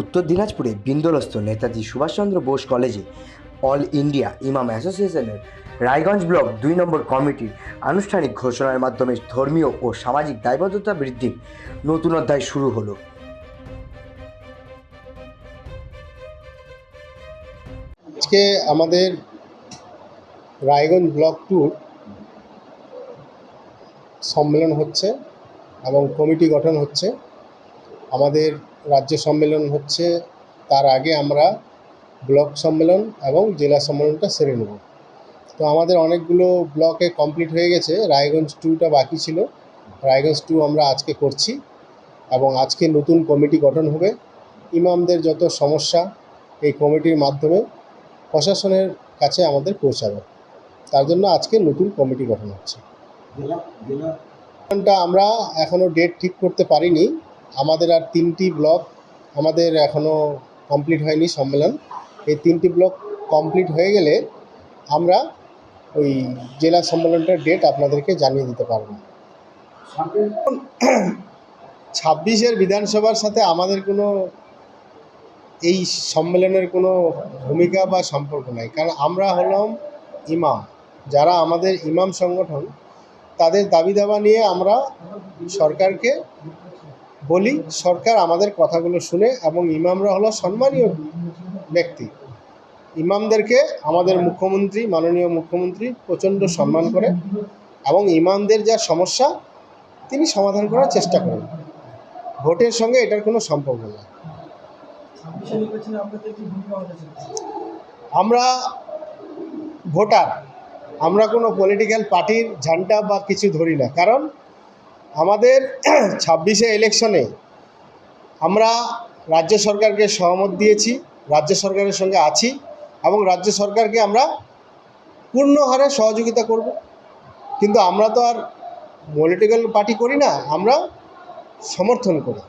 উত্তর দিনাজপুরে বিন্দোলস্থ নেতাজি সুভাষচন্দ্র বোস কলেজে অল ইন্ডিয়া ইমাম অ্যাসোসিয়েশনের রায়গঞ্জ ব্লক দুই নম্বর কমিটির আনুষ্ঠানিক ঘোষণার মাধ্যমে ধর্মীয় ও সামাজিক দায়বদ্ধতা বৃদ্ধির নতুন অধ্যায় শুরু হলো। আজকে আমাদের রায়গঞ্জ ব্লক টুর সম্মেলন হচ্ছে এবং কমিটি গঠন হচ্ছে। আমাদের রাজ্য সম্মেলন হচ্ছে তার আগে আমরা ব্লক সম্মেলন এবং জেলা সম্মেলনটা সেরে নেব। তো আমাদের অনেকগুলো ব্লকে কমপ্লিট হয়ে গেছে রায়গঞ্জ টুটা বাকি ছিল। রায়গঞ্জ টু আমরা আজকে করছি এবং আজকে নতুন কমিটি গঠন হবে। ইমামদের যত সমস্যা এই কমিটির মাধ্যমে প্রশাসনের কাছে আমাদের পৌঁছাবে। তার জন্য আজকে নতুন কমিটি গঠন হচ্ছে। আমরা এখনও ডেট ঠিক করতে পারিনি। আমাদের আর তিনটি ব্লক আমাদের এখনও কমপ্লিট হয়নি সম্মেলন। এই তিনটি ব্লক কমপ্লিট হয়ে গেলে আমরা ওই জেলা সম্মেলনটার ডেট আপনাদেরকে জানিয়ে দিতে পারব। ছাব্বিশের বিধানসভার সাথে আমাদের কোনো এই সম্মেলনের কোনো ভূমিকা বা সম্পর্ক নাই। কারণ আমরা হলাম ইমাম। যারা আমাদের ইমাম সংগঠন, তাদের দাবি দাবা নিয়ে আমরা সরকারকে বলি, সরকার আমাদের কথাগুলো শুনে এবং ইমামরা হলো সম্মানীয় ব্যক্তি। ইমামদেরকে আমাদের মুখ্যমন্ত্রী, মাননীয় মুখ্যমন্ত্রী প্রচণ্ড সম্মান করে এবং ইমামদের যা সমস্যা, তিনি সমাধান করার চেষ্টা করেন। ভোটের সঙ্গে এটার কোনো সম্পর্ক চলেছে আমরা ভোটার, আমরা কোনো পলিটিক্যাল পার্টির ঝান্ডা বা কিছু ধরি না। কারণ আমাদের ছাব্বিশে ইলেকশনে আমরা রাজ্য সরকারকে সহমত দিয়েছি, রাজ্য সরকারের সঙ্গে আছি এবং রাজ্য সরকারকে আমরা পূর্ণ হারে সহযোগিতা করব। কিন্তু আমরা তো আর পলিটিক্যাল পার্টি করি না, আমরা সমর্থন করি।